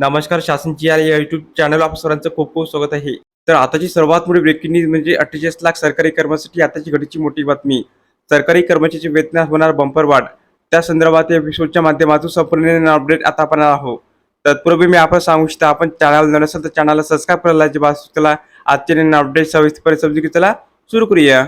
नमस्कार शासनची या YouTube channel आप सरांचं खूप खूप स्वागत आहे. तर आताची सर्वात मोठी ब्रेकिंग न्यूज म्हणजे अठ्ठेचाळीस लाख सरकारी कर्मचारी आताची घडीची मोठी बातमी. सरकारी कर्मचाऱ्याची वेतनात होणार बंपर वाढ. त्या संदर्भात या एपिसोडच्या माध्यमातून संपूर्ण अपडेट आता आपण आहोत. तत्पूर्वी मी आपण सांगू इच्छितो आपण चॅनल नसेल तर चॅनलला सबस्क्राईब करायला अजिबात चला आजचे अपडेट सविस्तरपणे समजून की चला सुरू करूया.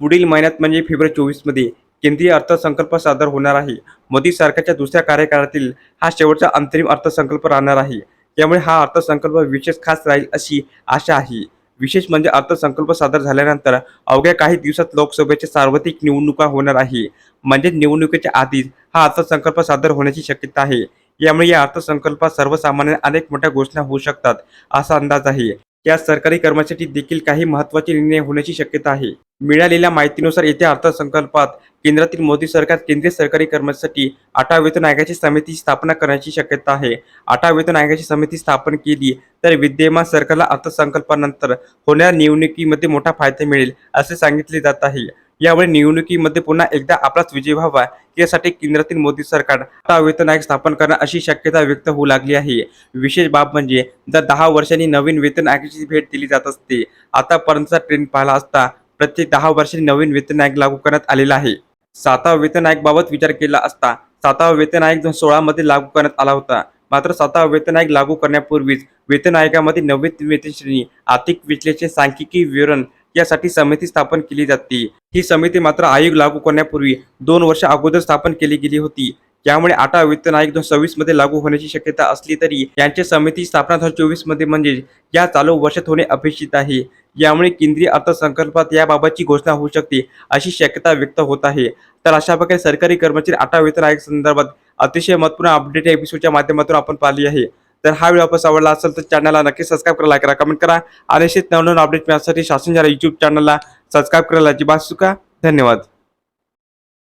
पुढील महिन्यात म्हणजे फेब्रुवारी चोवीसमध्ये केंद्रीय अर्थसंकल्प सादर होणार आहे. मोदी सरकारच्या दुसऱ्या कार्यकाळातील हा शेवटचा अंतरिम अर्थसंकल्प राहणार आहे. त्यामुळे हा अर्थसंकल्प विशेष खास राहील अशी आशा आहे. विशेष म्हणजे अर्थसंकल्प सादर झाल्यानंतर अवघ्या काही दिवसात लोकसभेच्या सार्वत्रिक निवडणुका होणार आहे. म्हणजे निवडणुकीच्या आधीच हा अर्थसंकल्प सादर होण्याची शक्यता आहे. यामुळे या अर्थसंकल्पात सर्वसामान्य अनेक मोठ्या घोषणा होऊ शकतात असा अंदाज आहे. या सरकारी कर्मचारी देखील काही महत्त्वाचे निर्णय होण्याची शक्यता आहे. मिळालेल्या माहितीनुसार येत्या अर्थसंकल्पात केंद्रातील मोदी सरकार केंद्रीय सरकारी कर्मचाऱ्यांसाठी आठव्या वेतन आयोगाची समिती स्थापना करण्याची शक्यता आहे. आठव्या वेतन आयोगाची समिती स्थापन केली तर विद्यमान सरकारला अर्थसंकल्पानंतर होणाऱ्या निवडणुकीमध्ये मोठा फायदा मिळेल असे सांगितले जात आहे. यामुळे निवडणुकीमध्ये पुन्हा एकदा आपलाच विजय व्हावा यासाठी केंद्रातील मोदी सरकार आठवा वेतन आयोग स्थापन करणं अशी शक्यता व्यक्त होऊ लागली आहे. विशेष बाब म्हणजे जर दहा वर्षांनी नवीन वेतन आयोगाची भेट दिली जात असते आतापर्यंतचा ट्रेंड पाहिला असता प्रत्येक दहा वर्षांनी नवीन वेतन आयोग लागू करण्यात आलेला आहे. सातवा वेतन आयोगाबाबत विचार केला असता सातवा वेतन आयोग दोन सोळा मध्ये लागू करण्यात आला होता. मात्र सातवा वेतन आयोग लागू करण्यापूर्वीच वेतन आयोगामध्ये नवीन वेतन श्रेणी आर्थिक विश्लेषण सांख्यिकी विवरण यासाठी समिती स्थापन केली जाते. ही समिती मात्र आयोग लागू करण्यापूर्वी दोन वर्ष अगोदर स्थापन केली गेली होती. यामुळे आठवा वित्त आयोग दोन सव्वीसमध्ये लागू होण्याची शक्यता असली तरी यांची समिती स्थापना दोन चोवीसमध्ये म्हणजे या चालू वर्षात होणे अपेक्षित आहे. यामुळे केंद्रीय अर्थसंकल्पात याबाबतची घोषणा होऊ शकते अशी शक्यता व्यक्त होत आहे. तर अशा प्रकारे सरकारी कर्मचारी आटा वेतन आयोग संदर्भात अतिशय महत्त्वपूर्ण अपडेट या एपिसोडच्या माध्यमातून आपण पाहिली आहे. तर हा व्हिडिओ आपण आवडला असेल तर चॅनलला नक्की सबस्क्राईब करा लाईक करा कमेंट करा आणि असेच नवनवीन अपडेट मिळण्यासाठी शासन युट्यूब चॅनलला सबस्क्राईब करायला अजिबात चुका धन्यवाद.